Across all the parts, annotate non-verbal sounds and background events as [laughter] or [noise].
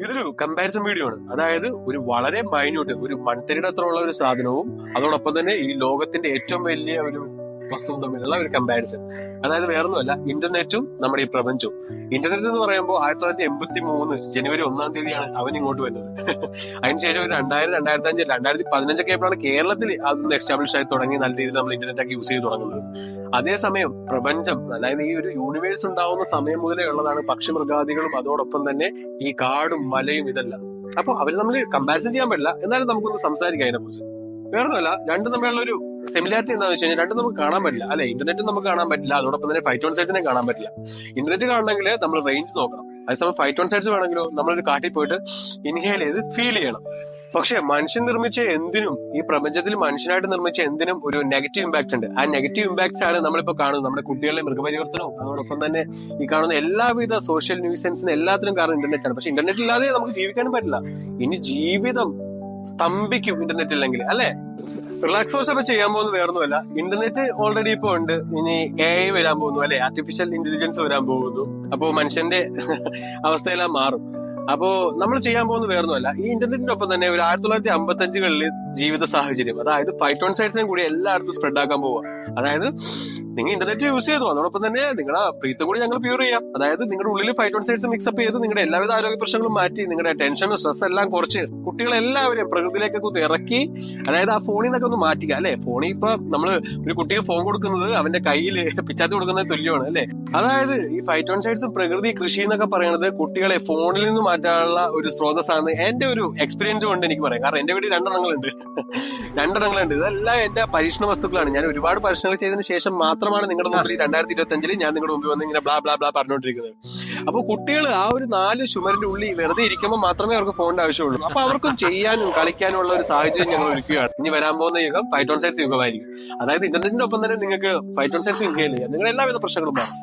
ഇതൊരു comparison video ആണ്. അതായത് ഒരു വളരെ മൈന്യൂട്ട് ഒരു മൺതരിയുടെ അത്ര ഉള്ള ഒരു സാധനവും അതോടൊപ്പം തന്നെ ഈ ലോകത്തിന്റെ ഏറ്റവും വലിയ ഒരു വസ്തുവും തമ്മിലുള്ള ഒരു കമ്പാരിസൺ അതായത് വേറൊന്നുമല്ല ഇന്റർനെറ്റും നമ്മുടെ ഈ പ്രപഞ്ചവും. ഇന്റർനെറ്റ് എന്ന് പറയുമ്പോൾ ആയിരത്തി തൊള്ളായിരത്തി എൺപത്തി മൂന്ന് ജനുവരി ഒന്നാം തീയതിയാണ് അവൻ ഇങ്ങോട്ട് വരുന്നത്. [laughs] അതിനുശേഷം ഒരു രണ്ടായിരം രണ്ടായിരത്തി അഞ്ച് രണ്ടായിരത്തി പതിനഞ്ചൊക്കെ ആയപ്പോഴാണ് കേരളത്തിൽ അതൊന്ന് എസ്റ്റാബ്ലിഷ് ആയി തുടങ്ങി നല്ല രീതിയിൽ നമ്മൾ ഇന്റർനെറ്റ് ഒക്കെ യൂസ് ചെയ്ത് തുടങ്ങുന്നത്. അതേസമയം പ്രപഞ്ചം അതായത് ഈ ഒരു യൂണിവേഴ്സ് ഉണ്ടാവുന്ന സമയം മുതലേ ഉള്ളതാണ് പക്ഷിമൃഗാദികളും അതോടൊപ്പം തന്നെ ഈ കാടും മലയും ഇതെല്ലാം. അപ്പൊ അവർ നമ്മൾ കമ്പാരിസൺ ചെയ്യാൻ പറ്റില്ല. എന്നാലും നമുക്കൊന്ന് സംസാരിക്കാം അതിനെ കുറിച്ച് വേറൊന്നുമല്ല രണ്ടും തമ്മിലുള്ള ഒരു സിമിലാരിറ്റി എന്താണെന്ന് വെച്ച് കഴിഞ്ഞാൽ രണ്ടും നമുക്ക് കാണാൻ പറ്റില്ല. അല്ലെ? ഇന്റർനെറ്റ് നമുക്ക് കാണാൻ പറ്റില്ല. അതോടൊപ്പം തന്നെ ഫൈറ്റോൺ സൈറ്റ്സിനെ കാണാൻ പറ്റില്ല. ഇന്റർനെറ്റ് കാണണമെങ്കിൽ നമ്മൾ റേഞ്ച് നോക്കണം. അതേസമയം ഫൈറ്റോൺ സൈറ്റ്സ് വേണമെങ്കിലോ നമ്മളൊരു കാട്ടിൽ പോയിട്ട് ഇൻഹേൽ ചെയ്ത് ഫീൽ ചെയ്യണം. പക്ഷെ മനുഷ്യൻ നിർമ്മിച്ച എന്തിനും ഈ പ്രപഞ്ചത്തിൽ മനുഷ്യനായിട്ട് നിർമ്മിച്ച എന്തിനും ഒരു നെഗറ്റീവ് ഇമ്പാക്ട് ഉണ്ട്. ആ നെഗറ്റീവ് ഇമ്പാക്ട്സ് ആണ് നമ്മളിപ്പോ കാണുന്നത്. നമ്മുടെ കുട്ടികളുടെ മൃഗപരിവർത്തനവും അതോടൊപ്പം തന്നെ ഈ കാണുന്ന എല്ലാവിധ സോഷ്യൽ ന്യൂസൻസിന് എല്ലാത്തിനും കാരണം ഇന്റർനെറ്റ് ആണ്. പക്ഷെ ഇന്റർനെറ്റ് ഇല്ലാതെ നമുക്ക് ജീവിക്കാനും പറ്റില്ല. ഇനി ജീവിതം സ്തംഭിക്കും ഇന്റർനെറ്റ് ഇല്ലെങ്കിൽ അല്ലെ? റിലാക്സ് കോഴ്സ് ചെയ്യാൻ പോകുന്നത് വേറൊന്നുമല്ല. ഇന്റർനെറ്റ് ഓൾറെഡി ഇപ്പൊ ഉണ്ട്. ഇനി എ ഐ വരാൻ പോകുന്നു അല്ലെ? ആർട്ടിഫിഷ്യൽ ഇന്റലിജൻസ് വരാൻ പോകുന്നു. അപ്പോ മനുഷ്യന്റെ [laughs] അവസ്ഥയെല്ലാം മാറും. അപ്പോ നമ്മൾ ചെയ്യാൻ പോകുന്നത് വേറൊന്നുമല്ല. ഈ ഇന്റർനെറ്റിന്റെ ഒപ്പം തന്നെ ഒരു ആയിരത്തി തൊള്ളായിരത്തി അമ്പത്തി അഞ്ചുകളിൽ ജീവിത സാഹചര്യം അതായത് ഫൈറ്റോൺ സൈഡ്സിനും കൂടി എല്ലായിടത്തും സ്പ്രെഡ് ആക്കാൻ പോവുക. അതായത് നിങ്ങൾ ഇന്റർനെറ്റ് യൂസ് ചെയ്തു? അതോടൊപ്പം തന്നെ നിങ്ങളുടെ പ്രീത്ത് കൂടി ഞങ്ങൾ പ്യൂർ ചെയ്യാം. അതായത് നിങ്ങളുടെ ഉള്ളിൽ ഫൈറ്റോൺ സൈറ്റ്സ് മിക്സപ്പ് ചെയ്ത് നിങ്ങളുടെ എല്ലാവിധ ആരോഗ്യ പ്രശ്നങ്ങളും മാറ്റി നിങ്ങളുടെ ടെൻഷനും സ്ട്രെസ് എല്ലാം കുറച്ച് കുട്ടികളെല്ലാവരും പ്രകൃതിയിലേക്കൊക്കെ ഒന്ന് ഇറക്കി അതായത് ആ ഫോണിൽ നിന്നൊക്കെ ഒന്ന് മാറ്റുക അല്ലെ? ഫോണിൽ ഇപ്പൊ നമ്മൾ ഒരു കുട്ടിക്ക് ഫോൺ കൊടുക്കുന്നത് അവന്റെ കയ്യിൽ പിച്ചാത്തി കൊടുക്കുന്നത് തുല്യമാണ് അല്ലെ? അതായത് ഈ ഫൈറ്റോൺ സൈറ്റ്സും പ്രകൃതി കൃഷി എന്നൊക്കെ പറയുന്നത് കുട്ടികളെ ഫോണിൽ നിന്ന് മാറ്റാനുള്ള ഒരു സ്രോതസ്സാണ് എന്റെ ഒരു എക്സ്പീരിയൻസ് കൊണ്ട് എനിക്ക് പറയാം. കാരണം എന്റെ വീട്ടിൽ രണ്ടെണ്ണങ്ങളുണ്ട്. രണ്ടെണ്ണങ്ങളുണ്ട്. ഇതെല്ലാം എന്റെ പരീക്ഷണ വസ്തുക്കളാണ്. ഞാൻ ഒരുപാട് പരീക്ഷണങ്ങൾ ചെയ്തതിന് ശേഷം മാത്രമാണ് നിങ്ങളുടെ മുമ്പിൽ രണ്ടായിരത്തി ഇരുപത്തി അഞ്ചിൽ ഞാൻ നിങ്ങളുടെ മുമ്പിൽ വന്ന് ഇങ്ങനെ ബ്ലാ ബ്ലാ ബ്ലാ പറഞ്ഞുകൊണ്ടിരിക്കുന്നത് അപ്പൊ കുട്ടികൾ ആ ഒരു നാല് ചുമരിന്റെ ഉള്ളിൽ വെറുതെ ഇരിക്കുമ്പോൾ മാത്രമേ അവർക്ക് ഫോണിന്റെ ആവശ്യമുള്ളൂ. അപ്പൊ അവർക്കും ചെയ്യാനും കളിക്കാനും ഉള്ള ഒരു സാഹചര്യം ഞങ്ങൾ ഒരുക്കുകയാണ്. ഇനി വരാൻ പോകുന്ന യുഗം ഫൈറ്റോൺ സൈറ്റ്സ് യുഗമായിരിക്കും. അതായത് ഇന്റർനെറ്റിന്റെ ഒപ്പം തന്നെ നിങ്ങൾക്ക് ഫൈറ്റോൺ സൈറ്റ്സ് ഇൻഹേൽ നിങ്ങൾ നിങ്ങളുടെ എല്ലാവിധ പ്രശ്നങ്ങളും മാറും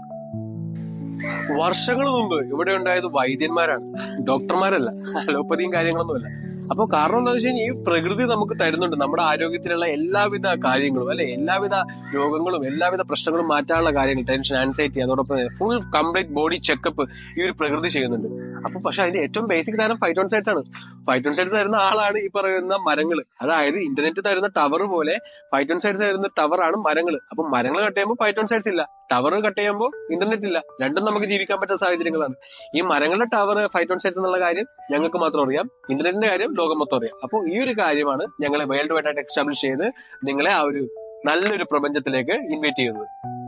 വർഷങ്ങൾ മുമ്പ് ഇവിടെ ഉണ്ടായത് വൈദ്യന്മാരാണ്. ഡോക്ടർമാരല്ല അലോപ്പതിയും കാര്യങ്ങളൊന്നുമല്ല. അപ്പോൾ കാരണം എന്താ വെച്ച് കഴിഞ്ഞാൽ ഈ പ്രകൃതി നമുക്ക് തരുന്നുണ്ട്. നമ്മുടെ ആരോഗ്യത്തിലുള്ള എല്ലാവിധ കാര്യങ്ങളും അല്ലെ? എല്ലാവിധ രോഗങ്ങളും എല്ലാവിധ പ്രശ്നങ്ങളും മാറ്റാനുള്ള കാര്യങ്ങൾ ടെൻഷൻ ആൻസൈറ്റി അതോടൊപ്പം ഫുൾ കംപ്ലീറ്റ് ബോഡി ചെക്കപ്പ് ഈ ഒരു പ്രകൃതി ചെയ്യുന്നുണ്ട്. അപ്പൊ പക്ഷെ അതിന്റെ ഏറ്റവും ബേസിക് തരം ഫൈറ്റോൺ സൈറ്റ്സ് ആണ്. ഫൈറ്റോൺ സൈഡ്സ് തരുന്ന ആളാണ് ഈ പറയുന്ന മരങ്ങൾ അതായത് ഇന്റർനെറ്റ് തരുന്ന ടവർ പോലെ ഫൈറ്റോൺ സൈഡ്സ് തരുന്ന ടവർ ആണ് മരങ്ങൾ അപ്പൊ മരങ്ങൾ കട്ട് ചെയ്യുമ്പോൾ ഫൈറ്റോൺ സൈഡ്സ് ഇല്ല. ടവർ കട്ട് ചെയ്യുമ്പോൾ ഇന്റർനെറ്റ് ഇല്ല. രണ്ടും നമുക്ക് ജീവിക്കാൻ പറ്റുന്ന സാഹചര്യങ്ങളാണ്. ഈ മരങ്ങളുടെ ടവർ ഫൈറ്റോൺ സൈഡ്സ് എന്നുള്ള കാര്യം ഞങ്ങൾക്ക് മാത്രം അറിയാം. ഇന്റർനെറ്റിന്റെ കാര്യം ലോകം മൊത്തം അറിയാം. അപ്പോൾ ഈ ഒരു കാര്യമാണ് ഞങ്ങളെ വേൾഡ് വൈഡ് ആയിട്ട് എക്സ്റ്റാബ്ലിഷ് ചെയ്ത് നിങ്ങളെ ആ ഒരു നല്ലൊരു പ്രപഞ്ചത്തിലേക്ക് ഇൻവൈറ്റ് ചെയ്യുന്നത്.